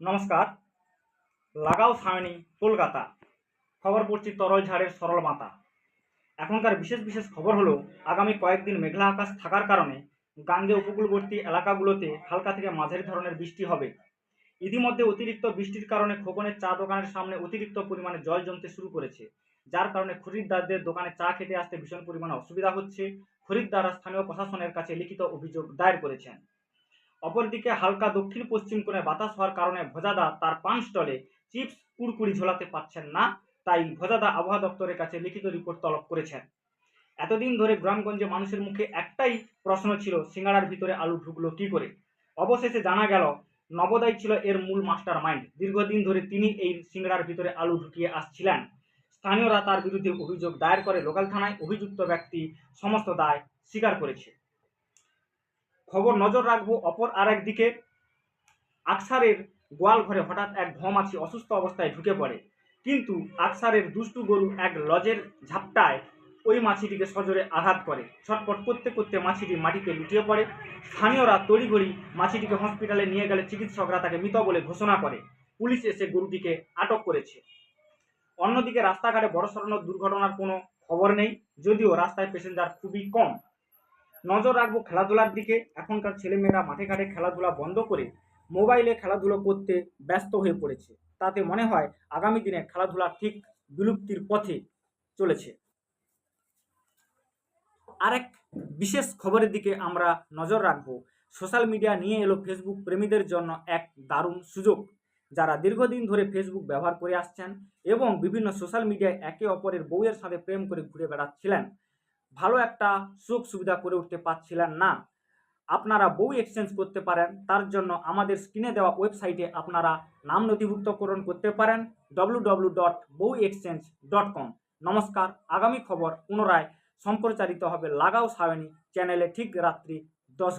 নমস্কার। লাগাও সায়নি কলকাতা খবর পড়ছি তরল ঝাড়ের সরল মাতা। এখনকার বিশেষ বিশেষ খবর হলো, আগামী কয়েকদিন মেঘলা আকাশ থাকার কারণে গাঙ্গে উপকূলবর্তী এলাকাগুলোতে হালকা থেকে মাঝারি ধরনের বৃষ্টি হবে। ইতিমধ্যে অতিরিক্ত বৃষ্টির কারণে খোকনের চা দোকানের সামনে অতিরিক্ত পরিমাণে জল জমতে শুরু করেছে, যার কারণে খরিদ্দারদের দোকানে চা খেতে আসতে ভীষণ পরিমাণে অসুবিধা হচ্ছে। খরিদ্দাররা স্থানীয় প্রশাসনের কাছে লিখিত অভিযোগ দায়ের করেছেন। অপরদিকে হালকা দক্ষিণ পশ্চিম কোণে বাতাস হওয়ার কারণে ভোজাদা তার পান স্টলে চিপস, কুড়কুড়ি ঝোলাতে পারছেন না, তাই ভোজাদা আবহাওয়া দপ্তরের কাছে লিখিত রিপোর্ট তলব করেছেন। এতদিন ধরে গ্রামগঞ্জে মানুষের মুখে একটাই প্রশ্ন ছিল, সিঙ্গাড়ার ভিতরে আলু ঢুকলো কি করে? অবশেষে জানা গেল, নবোদয় ছিল এর মূল মাস্টার মাইন্ড দীর্ঘদিন ধরে তিনি এই সিঙ্গাড়ার ভিতরে আলু ঢুকিয়ে আসছিলেন। স্থানীয়রা তার বিরুদ্ধে অভিযোগ দায়ের করে লোকাল থানায় অভিযুক্ত ব্যক্তি সমস্ত দায় স্বীকার করেছে। খবর নজর রাখব। অপর আর একদিকে আকসারের গোয়াল ঘরে হঠাৎ এক ধমাছি অসুস্থ অবস্থায় ঢুকে পড়ে। কিন্তু আকসারের দুষ্টু গরু এক লজের ঝাপটায় ওই মাছিটিকে সজোরে আঘাত করে। ছটপট করতে করতে মাছিটি মাটিতে লুটিয়ে পড়ে। স্থানীয়রা তড়িঘড়ি মাছিটিকে হসপিটালে নিয়ে গেলে চিকিৎসকরা তাকে মৃত বলে ঘোষণা করে। পুলিশ এসে গরুটিকে আটক করেছে। অন্যদিকে রাস্তাঘাটে বড় সড়ো দুর্ঘটনার কোনো খবর নেই, যদিও রাস্তায় প্যাসেঞ্জার খুবই কম। নজর রাখব খেলাধুলার দিকে। এখনকার ছেলেমেয়েরা মাঠে ঘাটে খেলাধুলা বন্ধ করে মোবাইলে খেলাধুলো করতে ব্যস্ত হয়ে পড়েছে। তাতে মনে হয় আগামী দিনে খেলাধুলা ঠিক বিলুপ্তির পথে চলেছে। আরেক বিশেষ খবরের দিকে আমরা নজর রাখব। সোশ্যাল মিডিয়া নিয়ে এলো ফেসবুক প্রেমীদের জন্য এক দারুণ সুযোগ, যারা দীর্ঘদিন ধরে ফেসবুক ব্যবহার করে আসছেন এবং বিভিন্ন সোশ্যাল মিডিয়ায় একে অপরের বউয়ের সাথে প্রেম করে ঘুরে বেড়াচ্ছিলেন। ভালো একটা সুখ সুবিধা করে উঠতে পারছিলেন না। আপনারা বউ এক্সচেঞ্জ করতে পারেন, তার জন্য আমাদের স্ক্রিনে দেওয়া ওয়েবসাইটে আপনারা নাম নথিভুক্তকরণ করতে পারেন ডব্লু ডব্লু ডট বউ এক্সচেঞ্জ ডট কম নমস্কার, আগামী খবর পুনরায় সম্প্রচারিত হবে লাগাও সাবেনি চ্যানেলে ঠিক রাত্রি দশ